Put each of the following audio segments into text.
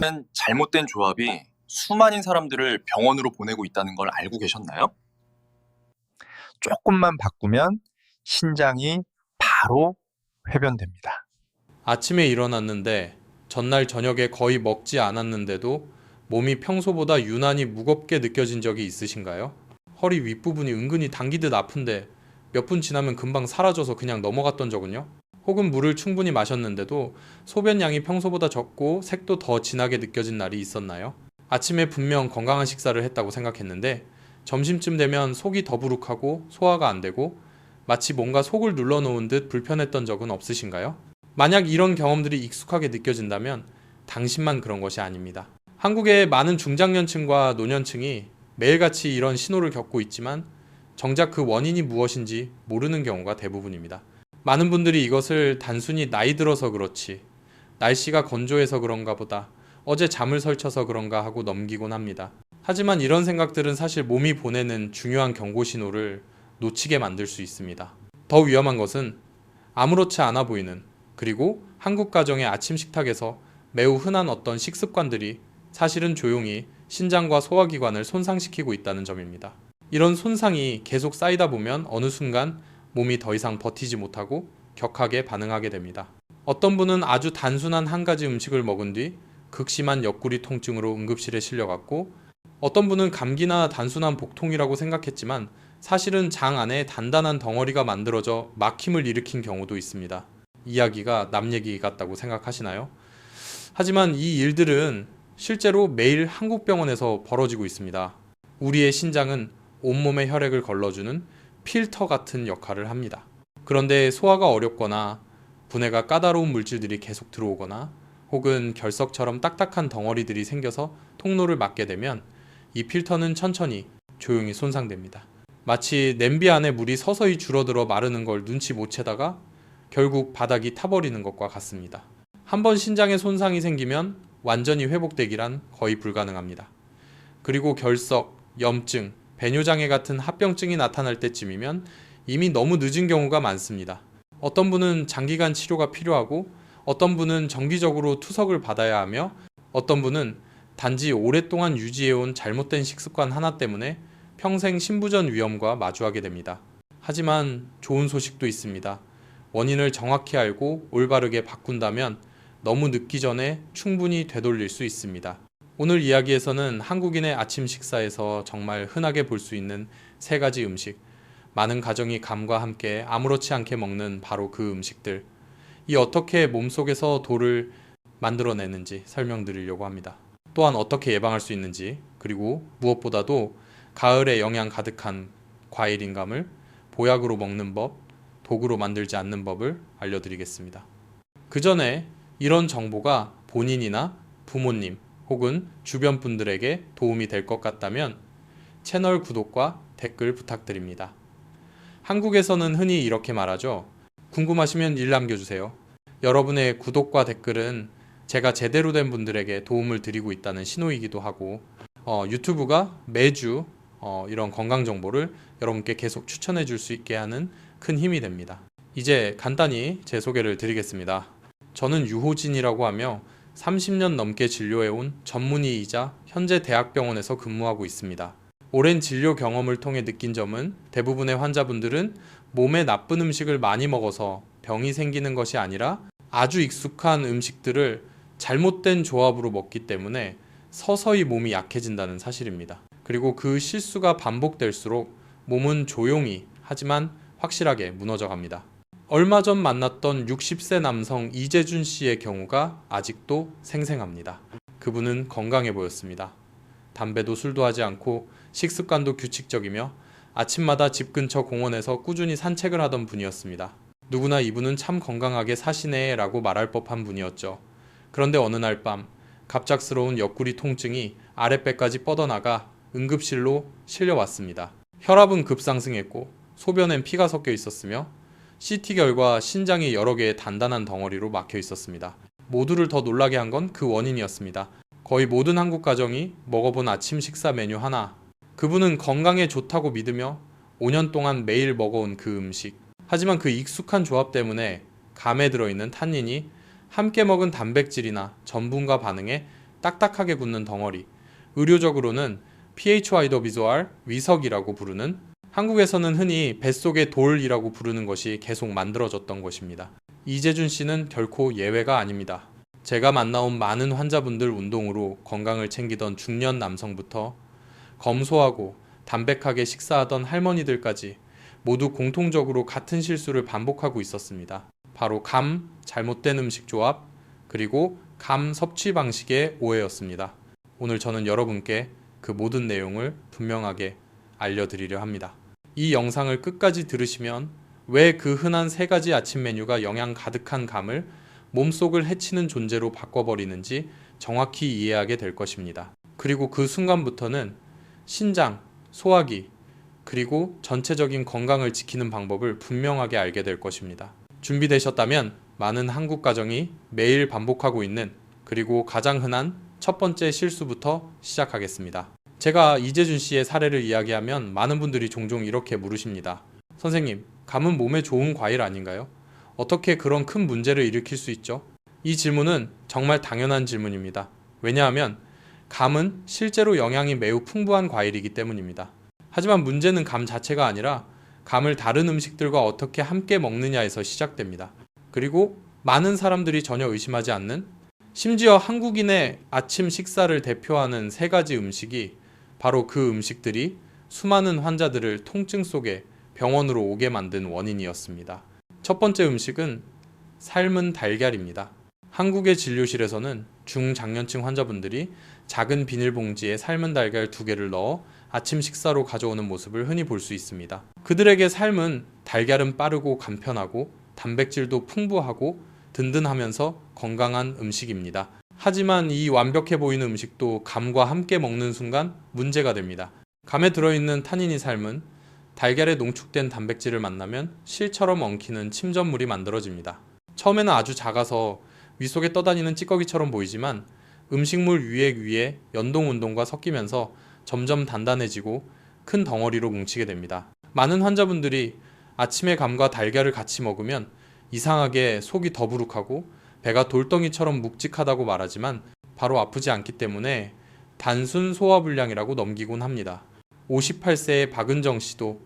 하는 잘못된 조합이 수많은 사람들을 병원으로 보내고 있다는 걸 알고 계셨나요? 조금만 바꾸면 신장이 바로 회변됩니다. 아침에 일어났는데 전날 저녁에 거의 먹지 않았는데도 몸이 평소보다 유난히 무겁게 느껴진 적이 있으신가요? 허리 윗부분이 은근히 당기듯 아픈데 몇 분 지나면 금방 사라져서 그냥 넘어갔던 적은요? 혹은 물을 충분히 마셨는데도 소변량이 평소보다 적고 색도 더 진하게 느껴진 날이 있었나요? 아침에 분명 건강한 식사를 했다고 생각했는데 점심쯤 되면 속이 더부룩하고 소화가 안 되고 마치 뭔가 속을 눌러놓은 듯 불편했던 적은 없으신가요? 만약 이런 경험들이 익숙하게 느껴진다면 당신만 그런 것이 아닙니다. 한국의 많은 중장년층과 노년층이 매일같이 이런 신호를 겪고 있지만 정작 그 원인이 무엇인지 모르는 경우가 대부분입니다. 많은 분들이 이것을 단순히 나이 들어서 그렇지, 날씨가 건조해서 그런가 보다, 어제 잠을 설쳐서 그런가 하고 넘기곤 합니다. 하지만 이런 생각들은 사실 몸이 보내는 중요한 경고 신호를 놓치게 만들 수 있습니다. 더 위험한 것은 아무렇지 않아 보이는 그리고 한국 가정의 아침 식탁에서 매우 흔한 어떤 식습관들이 사실은 조용히 신장과 소화기관을 손상시키고 있다는 점입니다. 이런 손상이 계속 쌓이다 보면 어느 순간 몸이 더 이상 버티지 못하고 격하게 반응하게 됩니다. 어떤 분은 아주 단순한 한 가지 음식을 먹은 뒤 극심한 옆구리 통증으로 응급실에 실려갔고 어떤 분은 감기나 단순한 복통이라고 생각했지만 사실은 장 안에 단단한 덩어리가 만들어져 막힘을 일으킨 경우도 있습니다. 이야기가 남 얘기 같다고 생각하시나요? 하지만 이 일들은 실제로 매일 한국 병원에서 벌어지고 있습니다. 우리의 신장은 온몸의 혈액을 걸러주는 필터 같은 역할을 합니다. 그런데 소화가 어렵거나 분해가 까다로운 물질들이 계속 들어오거나 혹은 결석처럼 딱딱한 덩어리들이 생겨서 통로를 막게 되면 이 필터는 천천히 조용히 손상됩니다. 마치 냄비 안에 물이 서서히 줄어들어 마르는 걸 눈치 못 채다가 결국 바닥이 타버리는 것과 같습니다. 한번 신장에 손상이 생기면 완전히 회복되기란 거의 불가능합니다. 그리고 결석, 염증, 배뇨장애 같은 합병증이 나타날 때쯤이면 이미 너무 늦은 경우가 많습니다. 어떤 분은 장기간 치료가 필요하고 어떤 분은 정기적으로 투석을 받아야 하며 어떤 분은 단지 오랫동안 유지해온 잘못된 식습관 하나 때문에 평생 신부전 위험과 마주하게 됩니다. 하지만 좋은 소식도 있습니다. 원인을 정확히 알고 올바르게 바꾼다면 너무 늦기 전에 충분히 되돌릴 수 있습니다. 오늘 이야기에서는 한국인의 아침 식사에서 정말 흔하게 볼 수 있는 세 가지 음식, 많은 가정이 감과 함께 아무렇지 않게 먹는 바로 그 음식들, 이 어떻게 몸속에서 돌을 만들어내는지 설명드리려고 합니다. 또한 어떻게 예방할 수 있는지, 그리고 무엇보다도 가을에 영양 가득한 과일 인감을 보약으로 먹는 법, 도구로 만들지 않는 법을 알려드리겠습니다. 그 전에 이런 정보가 본인이나 부모님 혹은 주변 분들에게 도움이 될 것 같다면 채널 구독과 댓글 부탁드립니다. 한국에서는 흔히 이렇게 말하죠. 궁금하시면 일 남겨주세요. 여러분의 구독과 댓글은 제가 제대로 된 분들에게 도움을 드리고 있다는 신호이기도 하고 어, 유튜브가 매주 어, 이런 건강 정보를 여러분께 계속 추천해 줄 수 있게 하는 큰 힘이 됩니다. 이제 간단히 제 소개를 드리겠습니다. 저는 유호진이라고 하며 30년 넘게 진료해온 전문의이자 현재 대학병원에서 근무하고 있습니다. 오랜 진료 경험을 통해 느낀 점은 대부분의 환자분들은 몸에 나쁜 음식을 많이 먹어서 병이 생기는 것이 아니라 아주 익숙한 음식들을 잘못된 조합으로 먹기 때문에 서서히 몸이 약해진다는 사실입니다. 그리고 그 실수가 반복될수록 몸은 조용히 하지만 확실하게 무너져 갑니다. 얼마 전 만났던 60세 남성 이재준 씨의 경우가 아직도 생생합니다. 그분은 건강해 보였습니다. 담배도 술도 하지 않고 식습관도 규칙적이며 아침마다 집 근처 공원에서 꾸준히 산책을 하던 분이었습니다. 누구나 이분은 참 건강하게 사시네 라고 말할 법한 분이었죠. 그런데 어느 날 밤 갑작스러운 옆구리 통증이 아랫배까지 뻗어나가 응급실로 실려왔습니다. 혈압은 급상승했고 소변엔 피가 섞여 있었으며 CT 결과 신장이 여러 개의 단단한 덩어리로 막혀 있었습니다. 모두를 더 놀라게 한 건 그 원인이었습니다. 거의 모든 한국 가정이 먹어본 아침 식사 메뉴 하나. 그분은 건강에 좋다고 믿으며 5년 동안 매일 먹어온 그 음식. 하지만 그 익숙한 조합 때문에 감에 들어있는 탄닌이 함께 먹은 단백질이나 전분과 반응해 딱딱하게 굳는 덩어리, 의료적으로는 PHY 더 비주얼 위석이라고 부르는 한국에서는 흔히 뱃속의 돌이라고 부르는 것이 계속 만들어졌던 것입니다. 이재준 씨는 결코 예외가 아닙니다. 제가 만나온 많은 환자분들 운동으로 건강을 챙기던 중년 남성부터 검소하고 담백하게 식사하던 할머니들까지 모두 공통적으로 같은 실수를 반복하고 있었습니다. 바로 감, 잘못된 음식 조합, 그리고 감 섭취 방식의 오해였습니다. 오늘 저는 여러분께 그 모든 내용을 분명하게 알려드리려 합니다. 이 영상을 끝까지 들으시면 왜 그 흔한 세 가지 아침 메뉴가 영양 가득한 감을 몸속을 해치는 존재로 바꿔버리는지 정확히 이해하게 될 것입니다. 그리고 그 순간부터는 신장, 소화기, 그리고 전체적인 건강을 지키는 방법을 분명하게 알게 될 것입니다. 준비되셨다면 많은 한국 가정이 매일 반복하고 있는 그리고 가장 흔한 첫 번째 실수부터 시작하겠습니다. 제가 이재준 씨의 사례를 이야기하면 많은 분들이 종종 이렇게 물으십니다. 선생님, 감은 몸에 좋은 과일 아닌가요? 어떻게 그런 큰 문제를 일으킬 수 있죠? 이 질문은 정말 당연한 질문입니다. 왜냐하면 감은 실제로 영양이 매우 풍부한 과일이기 때문입니다. 하지만 문제는 감 자체가 아니라 감을 다른 음식들과 어떻게 함께 먹느냐에서 시작됩니다. 그리고 많은 사람들이 전혀 의심하지 않는 심지어 한국인의 아침 식사를 대표하는 세 가지 음식이 바로 그 음식들이 수많은 환자들을 통증 속에 병원으로 오게 만든 원인이었습니다. 첫 번째 음식은 삶은 달걀입니다. 한국의 진료실에서는 중장년층 환자분들이 작은 비닐봉지에 삶은 달걀 두 개를 넣어 아침 식사로 가져오는 모습을 흔히 볼 수 있습니다. 그들에게 삶은 달걀은 빠르고 간편하고 단백질도 풍부하고 든든하면서 건강한 음식입니다. 하지만 이 완벽해 보이는 음식도 감과 함께 먹는 순간 문제가 됩니다. 감에 들어있는 타닌이 삶은 달걀에 농축된 단백질을 만나면 실처럼 엉키는 침전물이 만들어집니다. 처음에는 아주 작아서 윗속에 떠다니는 찌꺼기처럼 보이지만 음식물 위에 위에 연동 운동과 섞이면서 점점 단단해지고 큰 덩어리로 뭉치게 됩니다. 많은 환자분들이 아침에 감과 달걀을 같이 먹으면 이상하게 속이 더부룩하고 배가 돌덩이처럼 묵직하다고 말하지만 바로 아프지 않기 때문에 단순 소화불량이라고 넘기곤 합니다. 58세의 박은정 씨도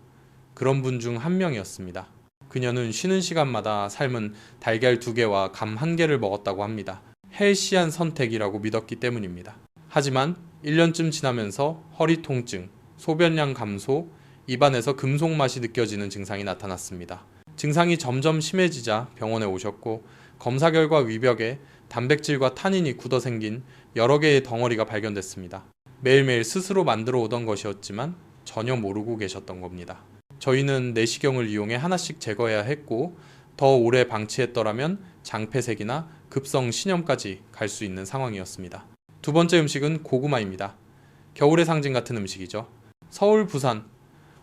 그런 분 중 한 명이었습니다. 그녀는 쉬는 시간마다 삶은 달걀 두 개와 감한 개를 먹었다고 합니다. 헬시한 선택이라고 믿었기 때문입니다. 하지만 1년쯤 지나면서 허리 통증, 소변량 감소, 입안에서 금속 맛이 느껴지는 증상이 나타났습니다. 증상이 점점 심해지자 병원에 오셨고 검사 결과 위벽에 단백질과 타닌이 굳어 생긴 여러 개의 덩어리가 발견됐습니다. 매일매일 스스로 만들어 오던 것이었지만 전혀 모르고 계셨던 겁니다. 저희는 내시경을 이용해 하나씩 제거해야 했고 더 오래 방치했더라면 장폐색이나 급성 신염까지 갈 수 있는 상황이었습니다. 두 번째 음식은 고구마입니다. 겨울의 상징 같은 음식이죠. 서울, 부산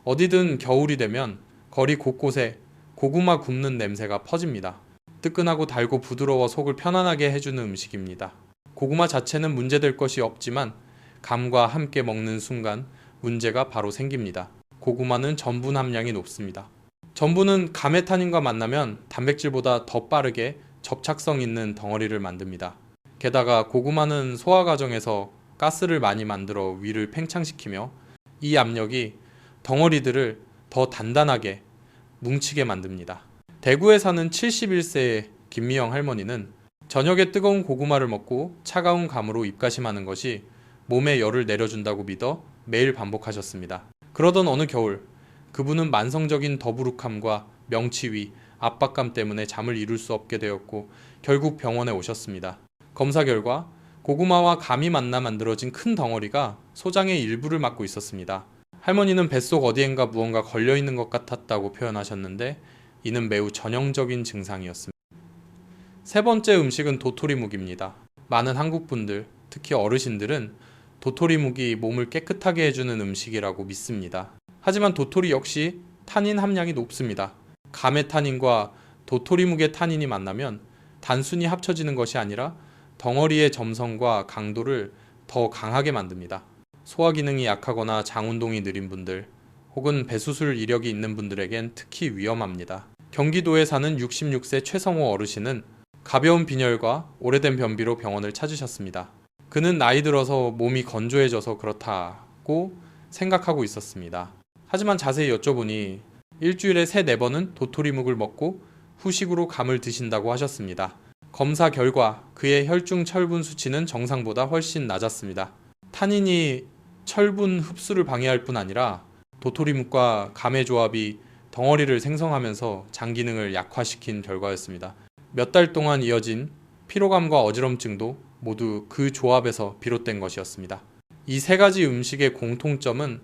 어디든 겨울이 되면 거리 곳곳에 고구마 굽는 냄새가 퍼집니다. 뜨끈하고 달고 부드러워 속을 편안하게 해주는 음식입니다. 고구마 자체는 문제될 것이 없지만 감과 함께 먹는 순간 문제가 바로 생깁니다. 고구마는 전분 함량이 높습니다. 전분은 타닌과 만나면 단백질보다 더 빠르게 접착성 있는 덩어리를 만듭니다. 게다가 고구마는 소화 과정에서 가스를 많이 만들어 위를 팽창시키며 이 압력이 덩어리들을 더 단단하게 뭉치게 만듭니다. 대구에 사는 71세의 김미영 할머니는 저녁에 뜨거운 고구마를 먹고 차가운 감으로 입가심하는 것이 몸에 열을 내려준다고 믿어 매일 반복하셨습니다. 그러던 어느 겨울 그분은 만성적인 더부룩함과 명치위, 압박감 때문에 잠을 이룰 수 없게 되었고 결국 병원에 오셨습니다. 검사 결과 고구마와 감이 만나 만들어진 큰 덩어리가 소장의 일부를 맡고 있었습니다. 할머니는 뱃속 어디엔가 무언가 걸려 있는 것 같았다고 표현하셨는데 이는 매우 전형적인 증상이었습니다. 세 번째 음식은 도토리묵입니다. 많은 한국 분들, 특히 어르신들은 도토리묵이 몸을 깨끗하게 해주는 음식이라고 믿습니다. 하지만 도토리 역시 타닌 함량이 높습니다. 감의 타닌과 도토리묵의 타닌이 만나면 단순히 합쳐지는 것이 아니라 덩어리의 점성과 강도를 더 강하게 만듭니다. 소화 기능이 약하거나 장 운동이 느린 분들 혹은 배수술 이력이 있는 분들에겐 특히 위험합니다. 경기도에 사는 66세 최성호 어르신은 가벼운 빈혈과 오래된 변비로 병원을 찾으셨습니다. 그는 나이 들어서 몸이 건조해져서 그렇다고 생각하고 있었습니다. 하지만 자세히 여쭤보니 일주일에 세네 번은 도토리묵을 먹고 후식으로 감을 드신다고 하셨습니다. 검사 결과 그의 혈중 철분 수치는 정상보다 훨씬 낮았습니다. 탄닌이 철분 흡수를 방해할 뿐 아니라 도토리묵과 감의 조합이 덩어리를 생성하면서 장 기능을 약화시킨 결과였습니다. 몇 달 동안 이어진 피로감과 어지럼증도 모두 그 조합에서 비롯된 것이었습니다. 이 세 가지 음식의 공통점은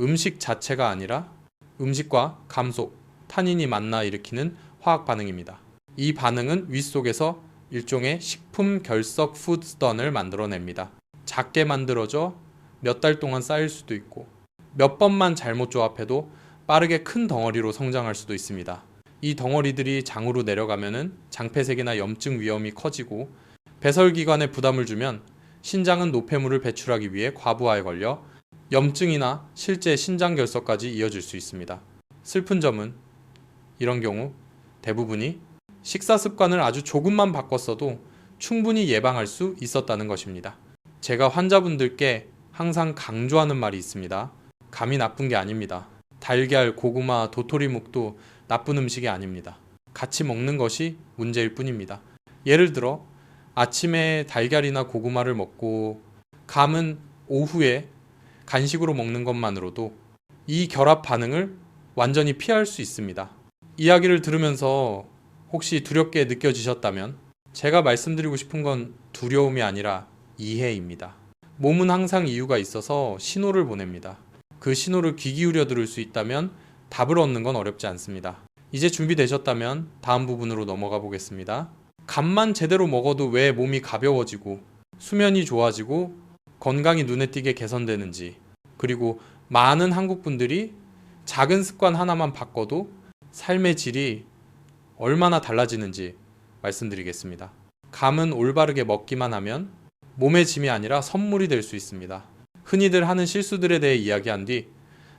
음식 자체가 아니라 음식과 감속, 탄닌이 만나 일으키는 화학 반응입니다. 이 반응은 위 속에서 일종의 식품 결석 푸드스턴을 만들어냅니다. 작게 만들어져 몇 달 동안 쌓일 수도 있고 몇 번만 잘못 조합해도 빠르게 큰 덩어리로 성장할 수도 있습니다. 이 덩어리들이 장으로 내려가면은 장폐색이나 염증 위험이 커지고 배설기관에 부담을 주면 신장은 노폐물을 배출하기 위해 과부하에 걸려 염증이나 실제 신장 결석까지 이어질 수 있습니다. 슬픈 점은 이런 경우 대부분이 식사 습관을 아주 조금만 바꿨어도 충분히 예방할 수 있었다는 것입니다. 제가 환자분들께 항상 강조하는 말이 있습니다. 감이 나쁜 게 아닙니다. 달걀, 고구마, 도토리묵도 나쁜 음식이 아닙니다. 같이 먹는 것이 문제일 뿐입니다. 예를 들어 아침에 달걀이나 고구마를 먹고 감은 오후에 간식으로 먹는 것만으로도 이 결합 반응을 완전히 피할 수 있습니다. 이야기를 들으면서 혹시 두렵게 느껴지셨다면 제가 말씀드리고 싶은 건 두려움이 아니라 이해입니다. 몸은 항상 이유가 있어서 신호를 보냅니다. 그 신호를 귀 기울여 들을 수 있다면 답을 얻는 건 어렵지 않습니다. 이제 준비되셨다면 다음 부분으로 넘어가 보겠습니다. 밥만 제대로 먹어도 왜 몸이 가벼워지고 수면이 좋아지고 건강이 눈에 띄게 개선되는지 그리고 많은 한국 분들이 작은 습관 하나만 바꿔도 삶의 질이 얼마나 달라지는지 말씀드리겠습니다. 감은 올바르게 먹기만 하면 몸의 짐이 아니라 선물이 될 수 있습니다. 흔히들 하는 실수들에 대해 이야기한 뒤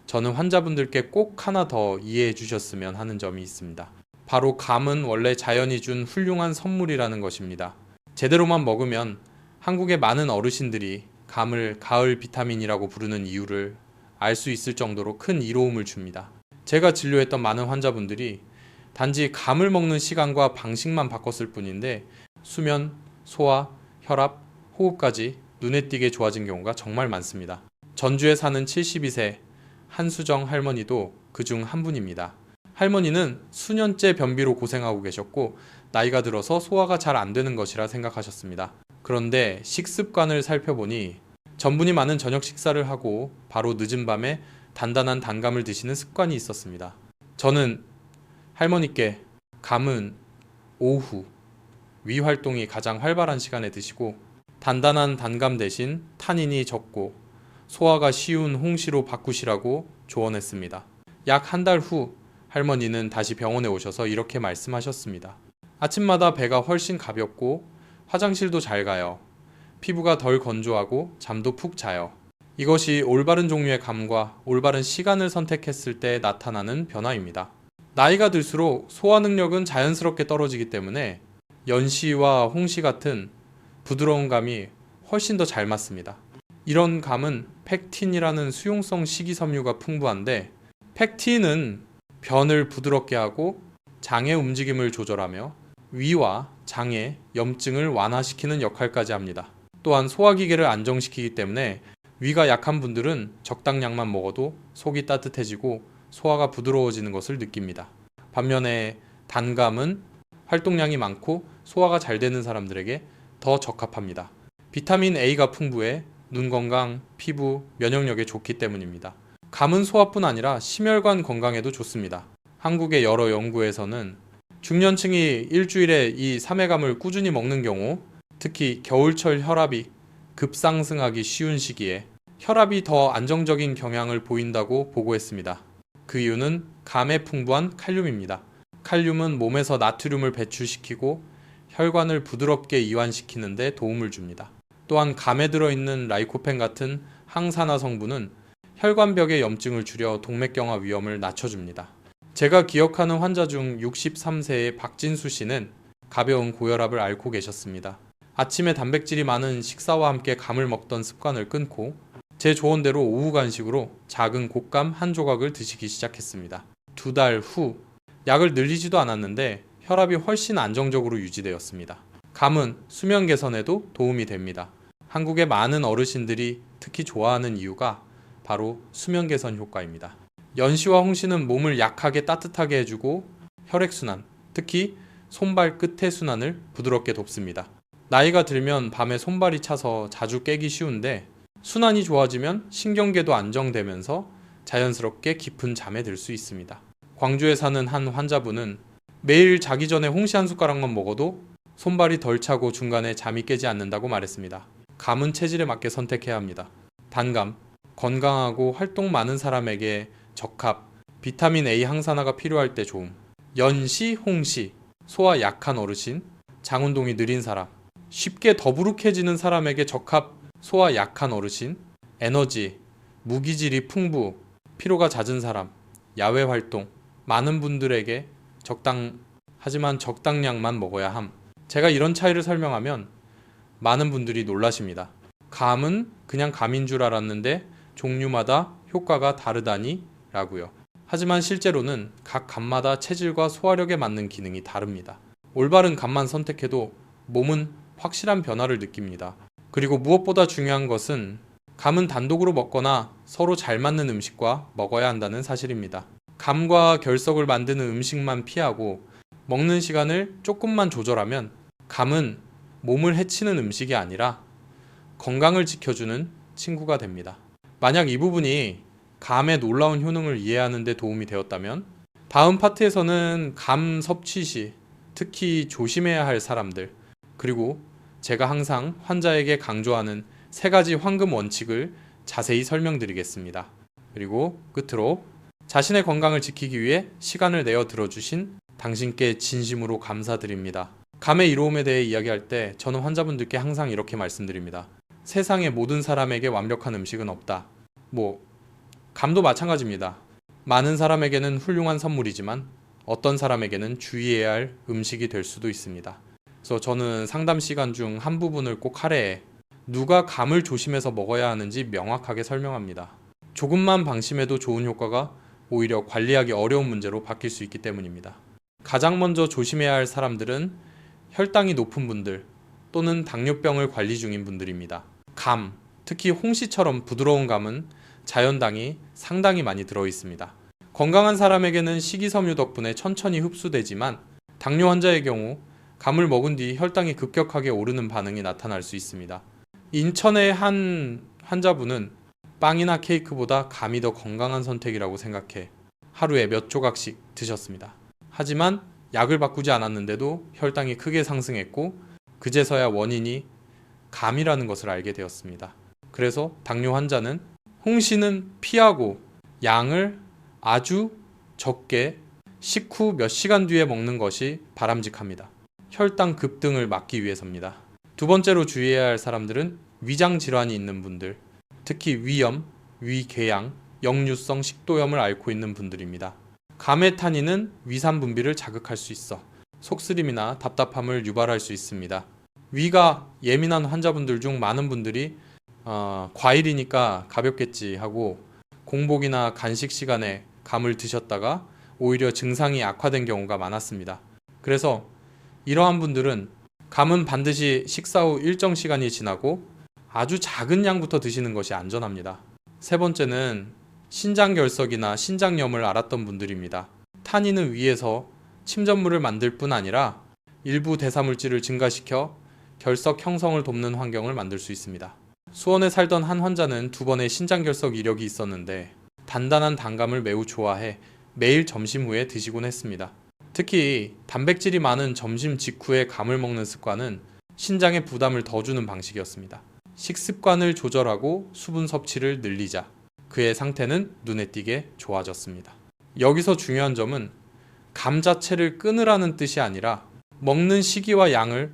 저는 환자분들께 꼭 하나 더 이해해 주셨으면 하는 점이 있습니다. 바로 감은 원래 자연이 준 훌륭한 선물이라는 것입니다. 제대로만 먹으면 한국의 많은 어르신들이 감을 가을 비타민이라고 부르는 이유를 알 수 있을 정도로 큰 이로움을 줍니다. 제가 진료했던 많은 환자분들이 단지 감을 먹는 시간과 방식만 바꿨을 뿐인데 수면, 소화, 혈압, 호흡까지 눈에 띄게 좋아진 경우가 정말 많습니다. 전주에 사는 72세 한수정 할머니도 그 중 한 분입니다. 할머니는 수년째 변비로 고생하고 계셨고 나이가 들어서 소화가 잘 안 되는 것이라 생각하셨습니다. 그런데 식습관을 살펴보니 전분이 많은 저녁 식사를 하고 바로 늦은 밤에 단단한 단감을 드시는 습관이 있었습니다. 저는 할머니께 감은 오후 위 활동이 가장 활발한 시간에 드시고 단단한 단감 대신 탄닌이 적고 소화가 쉬운 홍시로 바꾸시라고 조언했습니다. 약 한 달 후 할머니는 다시 병원에 오셔서 이렇게 말씀하셨습니다. 아침마다 배가 훨씬 가볍고 화장실도 잘 가요. 피부가 덜 건조하고 잠도 푹 자요. 이것이 올바른 종류의 감과 올바른 시간을 선택했을 때 나타나는 변화입니다. 나이가 들수록 소화 능력은 자연스럽게 떨어지기 때문에 연시와 홍시 같은 부드러운 감이 훨씬 더 잘 맞습니다. 이런 감은 팩틴이라는 수용성 식이섬유가 풍부한데 팩틴은 변을 부드럽게 하고 장의 움직임을 조절하며 위와 장의 염증을 완화시키는 역할까지 합니다. 또한 소화기계를 안정시키기 때문에 위가 약한 분들은 적당량만 먹어도 속이 따뜻해지고 소화가 부드러워지는 것을 느낍니다. 반면에 단감은 활동량이 많고 소화가 잘 되는 사람들에게 더 적합합니다. 비타민 A가 풍부해 눈 건강, 피부, 면역력에 좋기 때문입니다. 감은 소화뿐 아니라 심혈관 건강에도 좋습니다. 한국의 여러 연구에서는 중년층이 일주일에 이 삼해감을 꾸준히 먹는 경우 특히 겨울철 혈압이 급상승하기 쉬운 시기에 혈압이 더 안정적인 경향을 보인다고 보고했습니다. 그 이유는 감에 풍부한 칼륨입니다. 칼륨은 몸에서 나트륨을 배출시키고 혈관을 부드럽게 이완시키는 데 도움을 줍니다. 또한 감에 들어있는 라이코펜 같은 항산화 성분은 혈관벽의 염증을 줄여 동맥경화 위험을 낮춰줍니다. 제가 기억하는 환자 중 63세의 박진수 씨는 가벼운 고혈압을 앓고 계셨습니다. 아침에 단백질이 많은 식사와 함께 감을 먹던 습관을 끊고 제 조언대로 오후 간식으로 작은 곶감 한 조각을 드시기 시작했습니다. 두 달 후 약을 늘리지도 않았는데 혈압이 훨씬 안정적으로 유지되었습니다. 감은 수면 개선에도 도움이 됩니다. 한국의 많은 어르신들이 특히 좋아하는 이유가 바로 수면 개선 효과입니다. 연시와 홍시는 몸을 약하게 따뜻하게 해주고 혈액순환, 특히 손발 끝의 순환을 부드럽게 돕습니다. 나이가 들면 밤에 손발이 차서 자주 깨기 쉬운데 순환이 좋아지면 신경계도 안정되면서 자연스럽게 깊은 잠에 들 수 있습니다. 광주에 사는 한 환자분은 매일 자기 전에 홍시 한 숟가락만 먹어도 손발이 덜 차고 중간에 잠이 깨지 않는다고 말했습니다. 감은 체질에 맞게 선택해야 합니다. 단감, 건강하고 활동 많은 사람에게 적합, 비타민 A 항산화가 필요할 때 좋음. 연시, 홍시, 소화 약한 어르신, 장운동이 느린 사람, 쉽게 더부룩해지는 사람에게 적합 소화 약한 어르신, 에너지, 무기질이 풍부, 피로가 잦은 사람, 야외 활동, 많은 분들에게 적당, 하지만 적당량만 먹어야 함. 제가 이런 차이를 설명하면 많은 분들이 놀라십니다. 감은 그냥 감인 줄 알았는데 종류마다 효과가 다르다니 라고요. 하지만 실제로는 각 감마다 체질과 소화력에 맞는 기능이 다릅니다. 올바른 감만 선택해도 몸은 확실한 변화를 느낍니다. 그리고 무엇보다 중요한 것은 감은 단독으로 먹거나 서로 잘 맞는 음식과 먹어야 한다는 사실입니다. 감과 결석을 만드는 음식만 피하고 먹는 시간을 조금만 조절하면 감은 몸을 해치는 음식이 아니라 건강을 지켜주는 친구가 됩니다. 만약 이 부분이 감의 놀라운 효능을 이해하는 데 도움이 되었다면 다음 파트에서는 감 섭취 시 특히 조심해야 할 사람들 그리고 제가 항상 환자에게 강조하는 세 가지 황금 원칙을 자세히 설명드리겠습니다. 그리고 끝으로 자신의 건강을 지키기 위해 시간을 내어 들어주신 당신께 진심으로 감사드립니다. 감의 이로움에 대해 이야기할 때 저는 환자분들께 항상 이렇게 말씀드립니다. 세상의 모든 사람에게 완벽한 음식은 없다. 뭐, 감도 마찬가지입니다. 많은 사람에게는 훌륭한 선물이지만 어떤 사람에게는 주의해야 할 음식이 될 수도 있습니다. 그래서 저는 상담 시간 중 한 부분을 꼭 할애해 누가 감을 조심해서 먹어야 하는지 명확하게 설명합니다. 조금만 방심해도 좋은 효과가 오히려 관리하기 어려운 문제로 바뀔 수 있기 때문입니다. 가장 먼저 조심해야 할 사람들은 혈당이 높은 분들 또는 당뇨병을 관리 중인 분들입니다. 감, 특히 홍시처럼 부드러운 감은 자연당이 상당히 많이 들어 있습니다. 건강한 사람에게는 식이섬유 덕분에 천천히 흡수되지만 당뇨 환자의 경우 감을 먹은 뒤 혈당이 급격하게 오르는 반응이 나타날 수 있습니다. 인천의 한 환자분은 빵이나 케이크보다 감이 더 건강한 선택이라고 생각해 하루에 몇 조각씩 드셨습니다. 하지만 약을 바꾸지 않았는데도 혈당이 크게 상승했고 그제서야 원인이 감이라는 것을 알게 되었습니다. 그래서 당뇨 환자는 홍시는 피하고 양을 아주 적게 식후 몇 시간 뒤에 먹는 것이 바람직합니다. 혈당 급등을 막기 위해서입니다. 두 번째로 주의해야 할 사람들은 위장 질환이 있는 분들, 특히 위염, 위궤양, 역류성 식도염을 앓고 있는 분들입니다. 감의 타닌은 위산 분비를 자극할 수 있어 속쓰림이나 답답함을 유발할 수 있습니다. 위가 예민한 환자분들 중 많은 분들이 어, 과일이니까 가볍겠지 하고 공복이나 간식 시간에 감을 드셨다가 오히려 증상이 악화된 경우가 많았습니다. 그래서 이러한 분들은 감은 반드시 식사 후 일정 시간이 지나고 아주 작은 양부터 드시는 것이 안전합니다. 세 번째는 신장결석이나 신장염을 앓았던 분들입니다. 타닌은 위에서 침전물을 만들 뿐 아니라 일부 대사물질을 증가시켜 결석 형성을 돕는 환경을 만들 수 있습니다. 수원에 살던 한 환자는 두 번의 신장결석 이력이 있었는데 단단한 단감을 매우 좋아해 매일 점심 후에 드시곤 했습니다. 특히 단백질이 많은 점심 직후에 감을 먹는 습관은 신장에 부담을 더 주는 방식이었습니다. 식습관을 조절하고 수분 섭취를 늘리자 그의 상태는 눈에 띄게 좋아졌습니다. 여기서 중요한 점은 감 자체를 끊으라는 뜻이 아니라 먹는 시기와 양을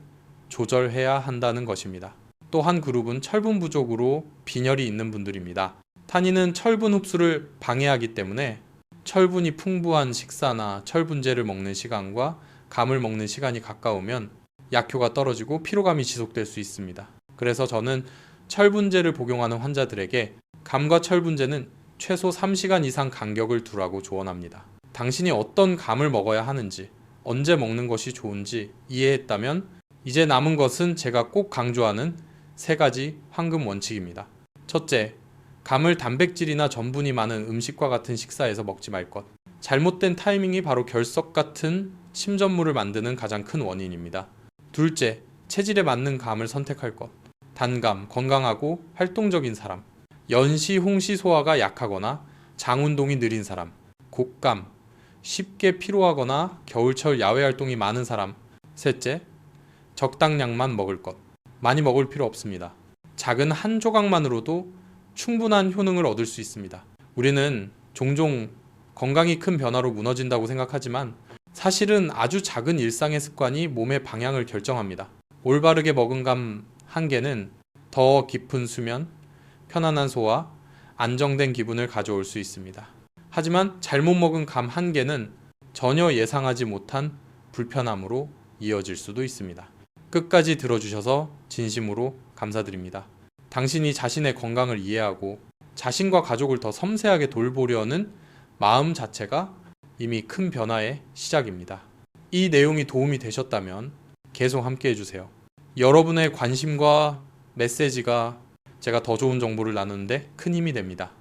조절해야 한다는 것입니다. 또 한 그룹은 철분 부족으로 빈혈이 있는 분들입니다. 타닌은 철분 흡수를 방해하기 때문에 철분이 풍부한 식사나 철분제를 먹는 시간과 감을 먹는 시간이 가까우면 약효가 떨어지고 피로감이 지속될 수 있습니다. 그래서 저는 철분제를 복용하는 환자들에게 감과 철분제는 최소 3시간 이상 간격을 두라고 조언합니다. 당신이 어떤 감을 먹어야 하는지, 언제 먹는 것이 좋은지 이해했다면 이제 남은 것은 제가 꼭 강조하는 세 가지 황금 원칙입니다. 첫째, 감을 단백질이나 전분이 많은 음식과 같은 식사에서 먹지 말 것. 잘못된 타이밍이 바로 결석 같은 침전물을 만드는 가장 큰 원인입니다. 둘째, 체질에 맞는 감을 선택할 것. 단감, 건강하고 활동적인 사람. 연시, 홍시 소화가 약하거나 장 운동이 느린 사람. 곡감, 쉽게 피로하거나 겨울철 야외 활동이 많은 사람. 셋째, 적당량만 먹을 것. 많이 먹을 필요 없습니다. 작은 한 조각만으로도 충분한 효능을 얻을 수 있습니다. 우리는 종종 건강이 큰 변화로 무너진다고 생각하지만 사실은 아주 작은 일상의 습관이 몸의 방향을 결정합니다. 올바르게 먹은 감 한 개는 더 깊은 수면, 편안한 소화, 안정된 기분을 가져올 수 있습니다. 하지만 잘못 먹은 감 한 개는 전혀 예상하지 못한 불편함으로 이어질 수도 있습니다. 끝까지 들어주셔서 진심으로 감사드립니다. 당신이 자신의 건강을 이해하고 자신과 가족을 더 섬세하게 돌보려는 마음 자체가 이미 큰 변화의 시작입니다. 이 내용이 도움이 되셨다면 계속 함께 해주세요. 여러분의 관심과 메시지가 제가 더 좋은 정보를 나누는데 큰 힘이 됩니다.